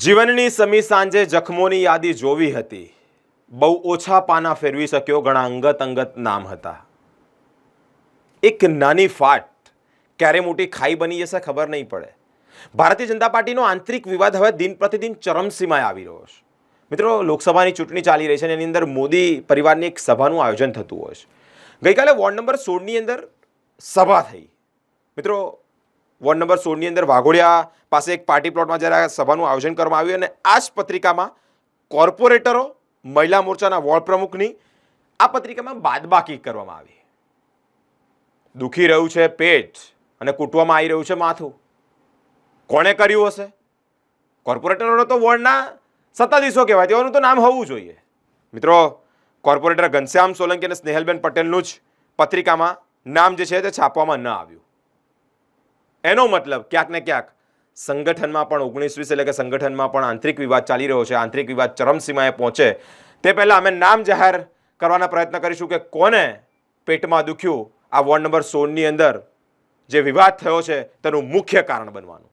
જીવનની સમી સાંજે જખમોની યાદી જોવી હતી. બહુ ઓછા પાના ફેરવી શક્યો ઘણા અંગત અંગત નામ હતા. એક નાની ફાટ ક્યારે મોટી ખાઈ બની જશે ખબર નહીં પડે. ભારતીય જનતા પાર્ટીનો આંતરિક વિવાદ હવે દિન પ્રતિદિન ચરમસીમાએ આવી રહ્યો છે. મિત્રો, લોકસભાની ચૂંટણી ચાલી રહી છે અને એની અંદર મોદી પરિવારની એક સભાનું આયોજન થતું હોય છે. ગઈકાલે વોર્ડ નંબર સોળની અંદર સભા થઈ. મિત્રો વોર્ડ નંબર સોળની અંદર વાઘોડિયા પાસે એક પાર્ટી પ્લોટમાં જ્યારે આ સભાનું આયોજન કરવામાં આવ્યું અને આ જ પત્રિકામાં કોર્પોરેટરો, મહિલા મોરચાના વોર્ડ પ્રમુખની આ પત્રિકામાં બાદબાકી કરવામાં આવી. દુખી રહ્યું છે પેટ અને કૂટવામાં આવી રહ્યું છે માથું. કોણે કર્યું હશે? કોર્પોરેટરો તો વોર્ડના સત્તાધીશો કહેવાય, તેઓનું તો નામ હોવું જોઈએ. મિત્રો, કોર્પોરેટર ઘનશ્યામ સોલંકી અને સ્નેહલબેન પટેલનું જ પત્રિકામાં નામ જે છે તે છાપવામાં ન આવ્યું. એનો મતલબ ક્યાંક ને ક્યાંક સંગઠનમાં પણ ઓગણીસ વીસ એટલે કે સંગઠનમાં પણ આંતરિક વિવાદ ચાલી રહ્યો છે. આંતરિક વિવાદ ચરમસીમાએ પહોંચે. તે પહેલાં અમે નામ જાહેર કરવાના પ્રયત્ન કરીશું કે કોને પેટમાં દુખ્યું આ વોર્ડ નંબર સોળની અંદર જે વિવાદ થયો છે તેનું મુખ્ય કારણ બનવાનું.